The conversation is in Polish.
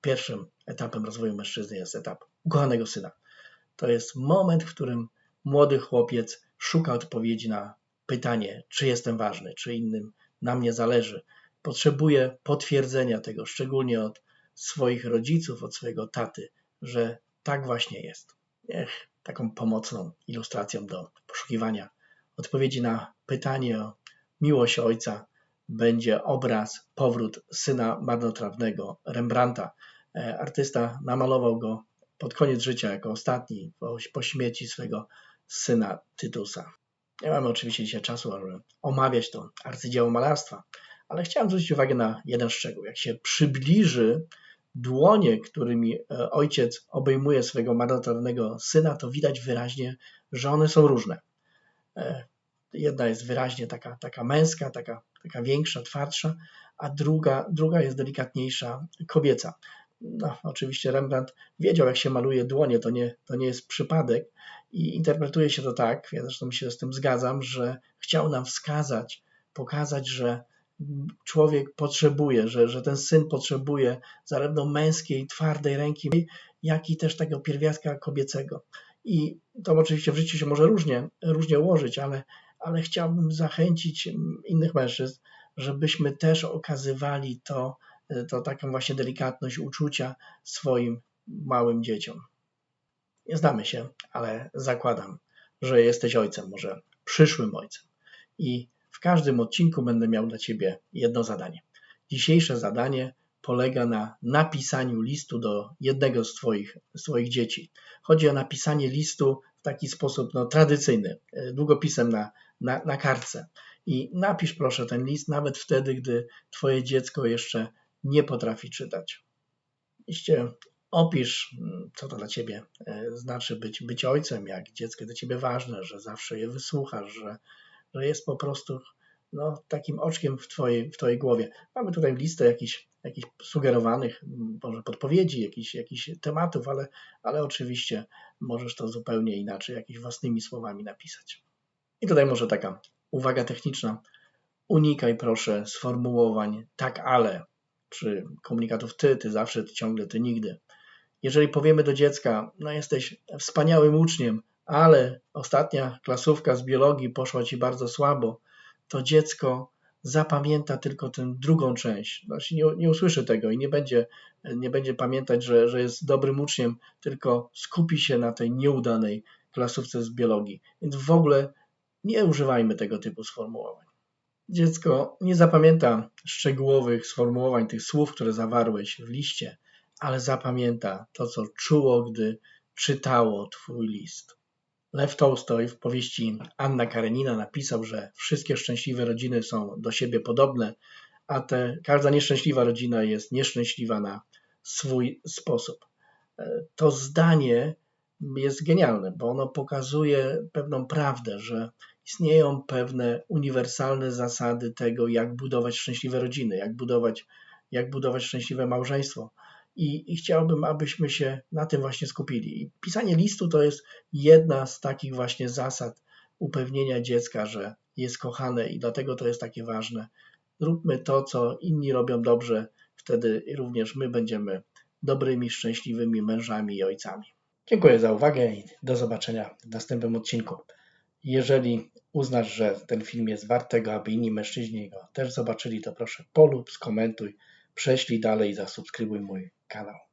pierwszym etapem rozwoju mężczyzny jest etap ukochanego syna. To jest moment, w którym młody chłopiec szuka odpowiedzi na pytanie, czy jestem ważny, czy innym na mnie zależy. Potrzebuje potwierdzenia tego, szczególnie od swoich rodziców, od swojego taty, że tak właśnie jest. Niech taką pomocną ilustracją do poszukiwania odpowiedzi na pytanie o miłość ojca będzie obraz Powrót syna marnotrawnego Rembrandta. E, artysta namalował go pod koniec życia jako ostatni, po, śmierci swego syna Tytusa. Nie mamy oczywiście dzisiaj czasu, aby omawiać to arcydzieło malarstwa, ale chciałem zwrócić uwagę na jeden szczegół. Jak się przybliży dłonie, którymi e, ojciec obejmuje swojego marnotrawnego syna, to widać wyraźnie, że one są różne. Jedna jest wyraźnie taka, taka męska, taka, taka większa, twardsza, a druga, druga jest delikatniejsza, kobieca. No, oczywiście Rembrandt wiedział, jak się maluje dłonie, to nie, to nie jest przypadek i interpretuje się to tak, ja zresztą się z tym zgadzam, że chciał nam wskazać, pokazać, że człowiek potrzebuje, że, że ten syn potrzebuje zarówno męskiej, twardej ręki, jak i też tego pierwiastka kobiecego. I to oczywiście w życiu się może różnie, różnie ułożyć, ale, ale chciałbym zachęcić innych mężczyzn, żebyśmy też okazywali to, to taką właśnie delikatność uczucia swoim małym dzieciom. Nie znamy się, ale zakładam, że jesteś ojcem, może przyszłym ojcem. I w każdym odcinku będę miał dla Ciebie jedno zadanie. Dzisiejsze zadanie polega na napisaniu listu do jednego z Twoich, swoich dzieci. Chodzi o napisanie listu w taki sposób no, tradycyjny, e, długopisem na, na, na kartce. I napisz proszę ten list nawet wtedy, gdy Twoje dziecko jeszcze nie potrafi czytać. Iście opisz, mm, co to dla Ciebie e, znaczy być, być ojcem, jak dziecko dla Ciebie ważne, że zawsze je wysłuchasz, że że jest po prostu no, takim oczkiem w twojej, w twojej głowie. Mamy tutaj listę jakichś, jakichś sugerowanych może podpowiedzi, jakichś, jakichś tematów, ale, ale oczywiście możesz to zupełnie inaczej, jakimiś własnymi słowami napisać. I tutaj może taka uwaga techniczna. Unikaj proszę sformułowań tak, ale, czy komunikatów ty, ty zawsze, ty ciągle, ty nigdy. Jeżeli powiemy do dziecka, no jesteś wspaniałym uczniem, ale ostatnia klasówka z biologii poszła ci bardzo słabo, to dziecko zapamięta tylko tę drugą część. Znaczy nie, nie usłyszy tego i nie będzie, nie będzie pamiętać, że, że jest dobrym uczniem, tylko skupi się na tej nieudanej klasówce z biologii. Więc w ogóle nie używajmy tego typu sformułowań. Dziecko nie zapamięta szczegółowych sformułowań tych słów, które zawarłeś w liście, ale zapamięta to, co czuło, gdy czytało Twój list. Lew Tolstoj w powieści Anna Karenina napisał, że wszystkie szczęśliwe rodziny są do siebie podobne, a te, każda nieszczęśliwa rodzina jest nieszczęśliwa na swój sposób. E, to zdanie jest genialne, bo ono pokazuje pewną prawdę, że istnieją pewne uniwersalne zasady tego, jak budować szczęśliwe rodziny, jak budować, jak budować szczęśliwe małżeństwo. I, I, chciałbym, abyśmy się na tym właśnie skupili. I pisanie listu to jest jedna z takich właśnie zasad upewnienia dziecka, że jest kochane i dlatego to jest takie ważne. Róbmy to, co inni robią dobrze, wtedy również my będziemy dobrymi, szczęśliwymi mężami i ojcami. Dziękuję za uwagę i do zobaczenia w następnym odcinku. Jeżeli uznasz, że ten film jest wart tego, aby inni mężczyźni go też zobaczyli, to proszę polub, skomentuj, prześlij dalej i zasubskrybuj mój kanał.